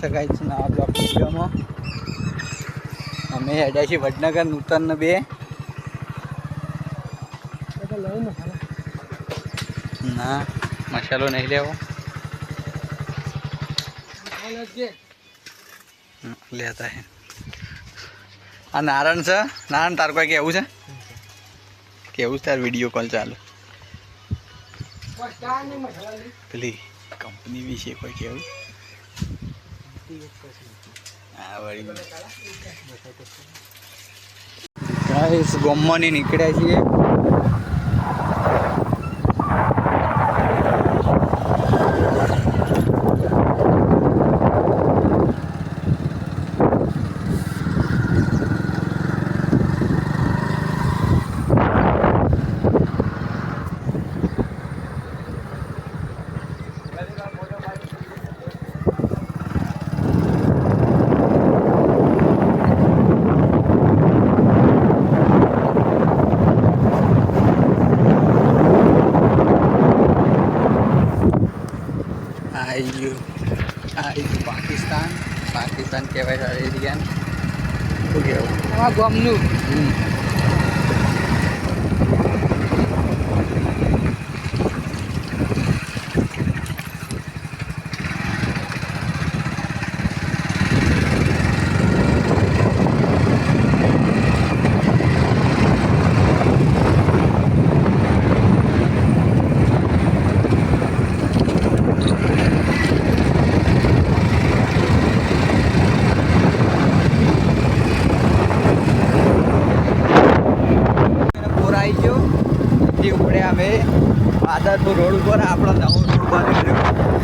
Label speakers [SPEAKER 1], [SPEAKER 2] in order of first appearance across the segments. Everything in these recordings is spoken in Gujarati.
[SPEAKER 1] છે કાંઈ નવા બ્લોક વિડીયોમાં. અમે હેડ્યા છીએ વડનગર નૂતન બે. ના મસાલો નહીં લેવો. લેતા હે. આ નારાયણ છે. નારાયણ તાર કોઈ કેવું છે? કેવું છે તાર વીડિયો કોલ ચાલુ? પેલી કંપની વિશે કોઈ કેવું? ગાઈસ ગોમવાની નીકળ્યા છીએ આવી ગયું આવી ગયું પાકિસ્તાન પાકિસ્તાન કહેવાય છે એરિયાને શું કહેવું
[SPEAKER 2] આ ગામનું
[SPEAKER 1] હમ. પૂર આવી ગયો તે ઉપડે અમે આદરપુર રોડ ઉપર આપણો નવો રોડ બની રહ્યો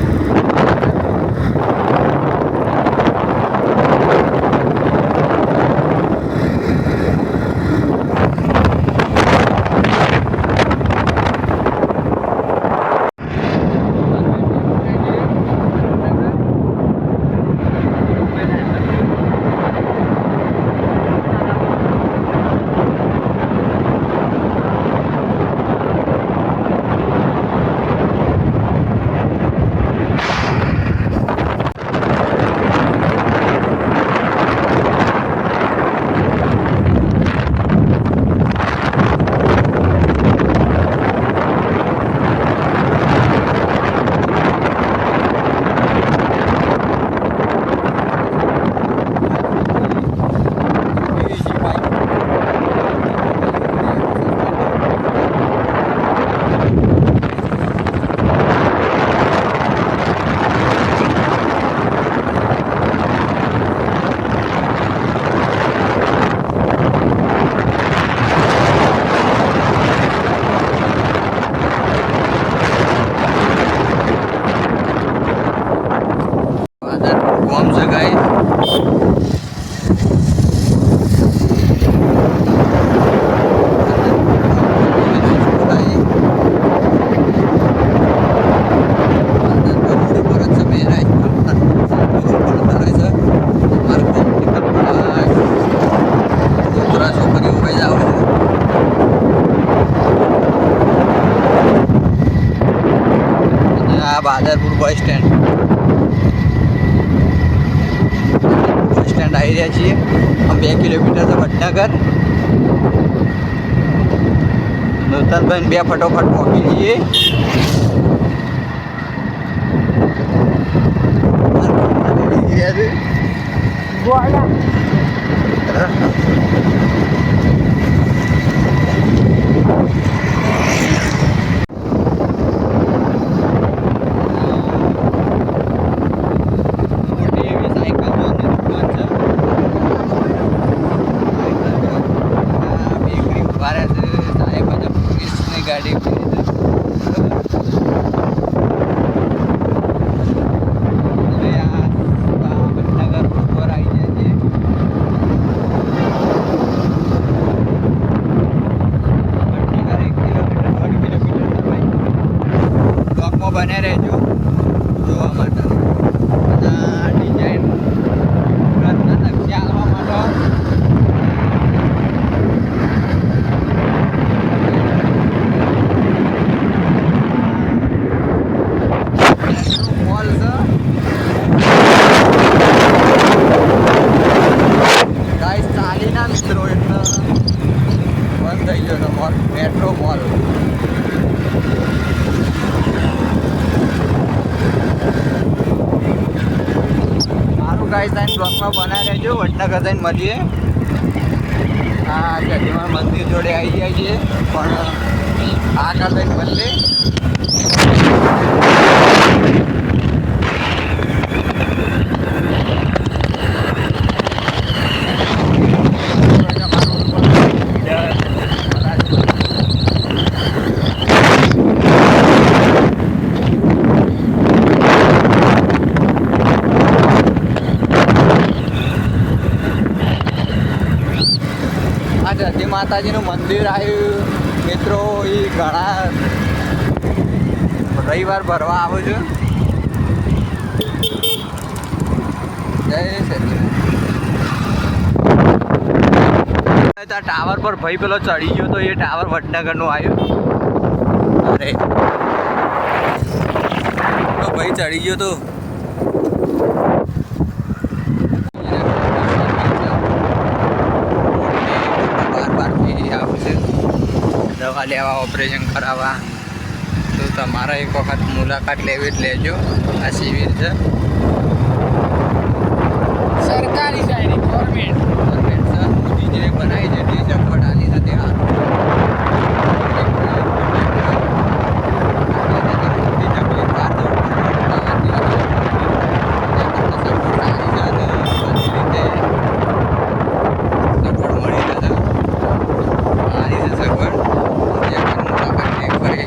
[SPEAKER 1] આદરપુર ગોમ છે guys Badarpur bus stand bus stand આવી રહ્યા છીએ. આમ બે કિલોમીટર છે વડનગર. નૂતનભાઈ બે ફટોફટ પહોંચી જઈએ. મોટી એવી સાયકલની દુકાન છે આ બેકરી ઊભા રહ્યા છે સાહેબ બધા પોલીસની ગાડી ઊભી છે હવે આ આ વડનગર ઉપર આવી જાય છે ગાઈસ તાઈન બ્લોકમાં બનાવી રહેજો. વડનગર થઈને મળીએ. હા જગીમાર મંદિર જોડે આવી જાય છે પણ આ જઈને મળીએ આ જતી માતાજીનું મંદિર આવ્યું. મિત્રો, એ ઘણા રવિવાર ભરવા આવું છું. જય ટાવર પર ભાઈ પેલો ચડી ગયો તો એ ટાવર વડનગરનું આવ્યું. અરે. ભાઈ ચડી ગયો તો દવા લેવા ઓપરેશન કરાવવા. તો તમારે એક વખત મુલાકાત લેવી જ લેજો. આ શિબિર છે.
[SPEAKER 2] સરકારી સાઈડ ગવર્મેન્ટ
[SPEAKER 1] ગવર્મેન્ટ મોદીજીએ બનાવી છે તે ચંપટ આલી છે તે હારું. મોટી ચકલી બહાર જવું પડે. સગવડ સારી છે અને બધી રીતે સગવડ મળી રહે છે. સારી છે સગવડ જે પણ મુલાકાત લેવી પડે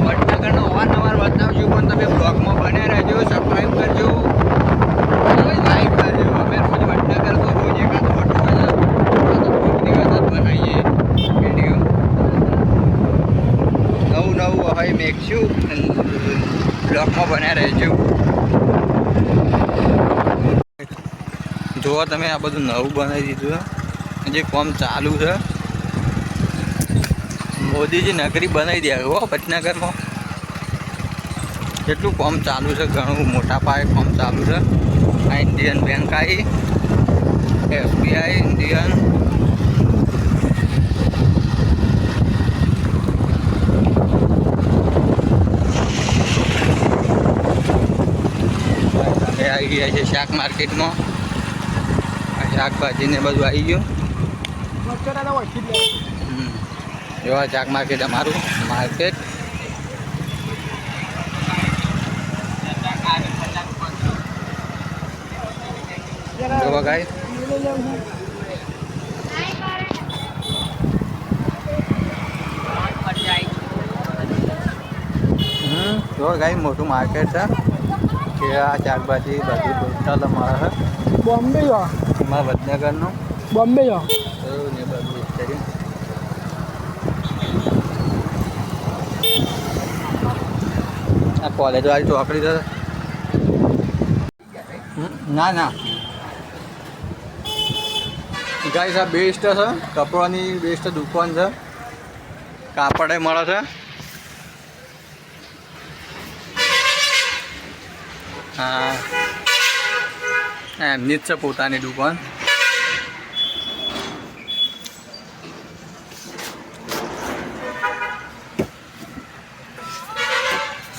[SPEAKER 1] વડનગરનો અવારનવાર બતાવજો પણ તમે બ્લોગમાં બને રહેજો સબસ્ક્રાઈબ કરજો લાઈક કરજો અમે રોજ વડનગર તો રોજ એકાદ ફોટો હોય ને આ તો કોઈક દિવસ જ બનાવીએ વીડિયો નવું નવું હોય મેકશું બ્લોગમાં બને રહેજો જુઓ તમે આ બધું નવું બનાવી દીધું છે. જે કોમ ચાલુ છે. મોદીજી નગરી બનાવી દે હો વડનગરમાં કેટલું કોમ ચાલુ છે, ઘણું મોટા પાયે કોમ ચાલુ છે. આ ઇન્ડિયન બેંક આવી એસબીઆઈ, ઇન્ડિયન. આવી ગયા છે શાક માર્કેટમાં. આ શાકભાજી ને બધું આવી ગયું હમ. એવા શાક માર્કેટ અમારું માર્કેટ જોવા ગાય હમ જોવા ગાય મોટું માર્કેટ છે કે આ શાકભાજી બધું ટોટલ મળે છે.
[SPEAKER 2] બોમ્બે જો.
[SPEAKER 1] અમારા વડનગરનું.
[SPEAKER 2] બોમ્બે જો.
[SPEAKER 1] એવું ને બધું કરી આ કોલેજ વાળી ચોકડી છે ના ના. ગાઈસ આ બેસ્ટ છે. કપડાની બેસ્ટ દુકાન છે. કાપડે મળે છે. હા. એમની જ છે પોતાની દુકાન.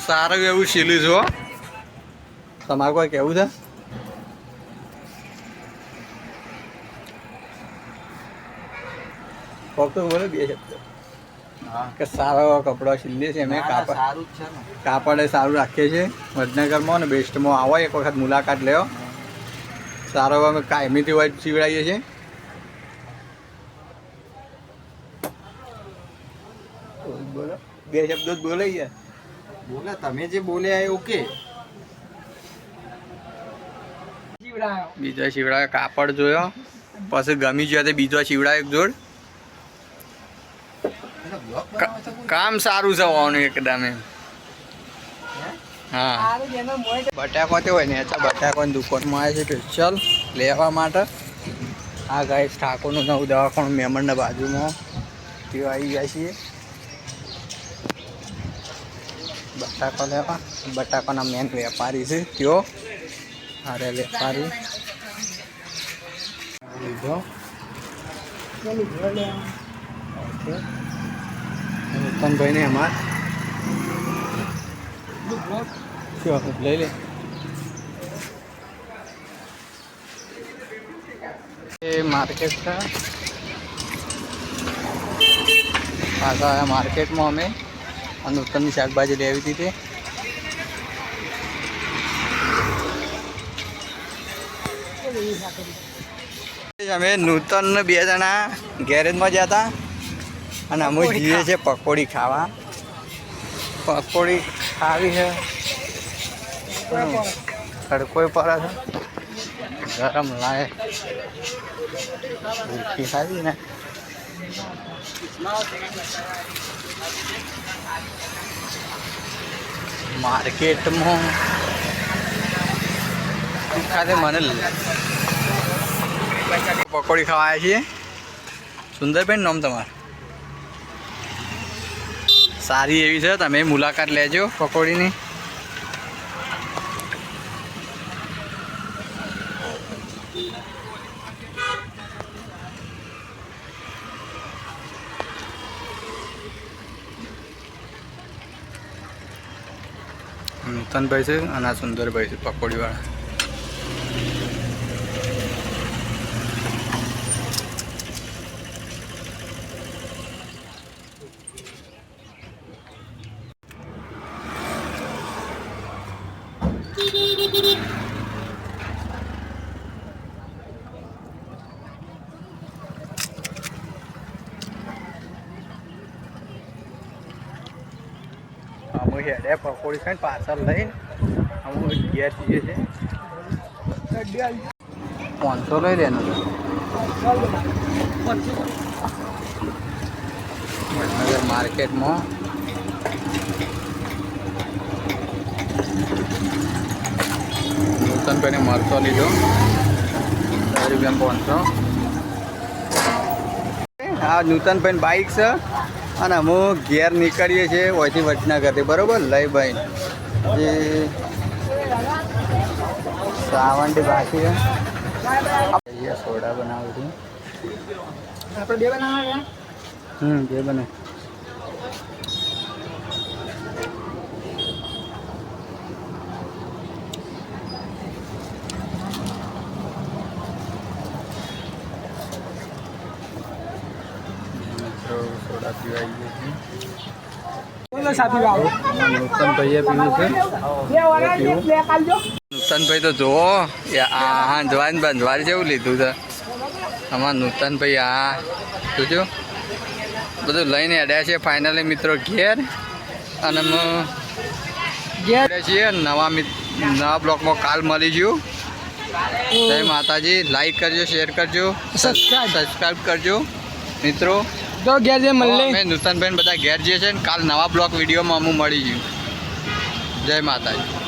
[SPEAKER 1] સારું એવું શીલું છો તમારે કોઈ કેવું છે? ફક્ત બોલે બે શબ્દ કે સારા એવા કપડાં સીલીએ છીએ અમે કાપડ.
[SPEAKER 3] સારું જ છે
[SPEAKER 1] કાપડે સારું રાખીએ છીએ. વડનગરમાં ને બેસ્ટમાં આવો એક વખત મુલાકાત લેવો સારો એવો અમે કાયમીથી હોય સીવડાવીએ છીએ. બોલો. બે શબ્દો જ બોલાઈ ગયા.
[SPEAKER 3] બોલે તમે જે બોલ્યા એ ઓકે.
[SPEAKER 2] બીજા
[SPEAKER 1] બીજો શીવડાવે કાપડ જોયો. પછી ગમી ગયો તો બીજો શીવડાવે એક જોડ
[SPEAKER 3] એટલે બ્લોગ
[SPEAKER 1] કા-
[SPEAKER 3] બનાવો છો કોઈ?
[SPEAKER 1] કામ સારું જવાનું એકદમ એમ
[SPEAKER 3] હા?
[SPEAKER 2] સારું જેનો મોય
[SPEAKER 1] બટાકો તે હોય ને તો બટાકાની દુકાનમાં આવે છે સ્પેશિયલ લેવા માટે. આ ગાય ઠાકોરનું નવું દવાખાનું મેમણના બાજુમાં. ત્યાં આવી ગયા છીએ. બટાકો લેવા. બટાકાના મેન વેપારી છે તેઓ. અરે વેપારી. લીધો?
[SPEAKER 2] પેલું
[SPEAKER 1] નૂતનભાઈને એમાં લઈ લે. એ માર્કેટ છે. પાછા માર્કેટમાં અમે આ નૂતનની શાકભાજી લેવી હતી અમે નૂતન બે જણા ગેરેજમાં ગયા હતા. અને અમે જઈએ છીએ પકોડી ખાવા. પકોડી ખાવી છે. તડકો પડે છે. ગરમ લાગે. ભૂખી ખાવી ને. માર્કેટમાં. ખાતે મને પકોડી ખાવા આવ્યા છીએ. સુંદરબેન નામ તમારું? સારી એવી છે. તમે મુલાકાત લેજો પકોડીની. નૂતનભાઈ છે અને આ સુંદરભાઈ છે પકોડીવાળા. અમે હેડે પકોડી ખાઈને પાર્સલ લઈને અમે ઘેર જઈએ છે પાંચસો લઈ લેનો માર્કેટમાં નૂતનભાઈને મરચો લીધો. દસ રૂપિયા પાંચસો. આ નૂતનભાઈ બાઈક છે. અને અમે ઘેર નીકળીએ છીએ ઓછી વચનાગરથી બરાબર? લઈ ભાઈ. જે સાવંડી બાકી સોડા બનાવું છું.
[SPEAKER 2] આપણે બે બનાવવા
[SPEAKER 1] હમ બે બને મિત્રો સોડા પીવા છે નૂતનભાઈ તો જુઓ હા જવાન બંધવાર જેવું લીધું છે. આમાં નૂતનભાઈ આ જોજો બધું લઈને અડ્યા છે ફાઇનલી મિત્રો ઘેર. અને ઘેર છીએ નવા નવા બ્લોકમાં કાલ મળી ગયું જય માતાજી. લાઈક કરજો શેર કરજો. સબસ્ક્રાઈબ કરજો. મિત્રો
[SPEAKER 2] તો ઘેર જે મળે
[SPEAKER 1] અમે નૂતનભાઈ બધા ઘેર જે છે ને કાલ નવા બ્લોક વિડીયોમાં અમુક મળી ગયું. જય માતાજી.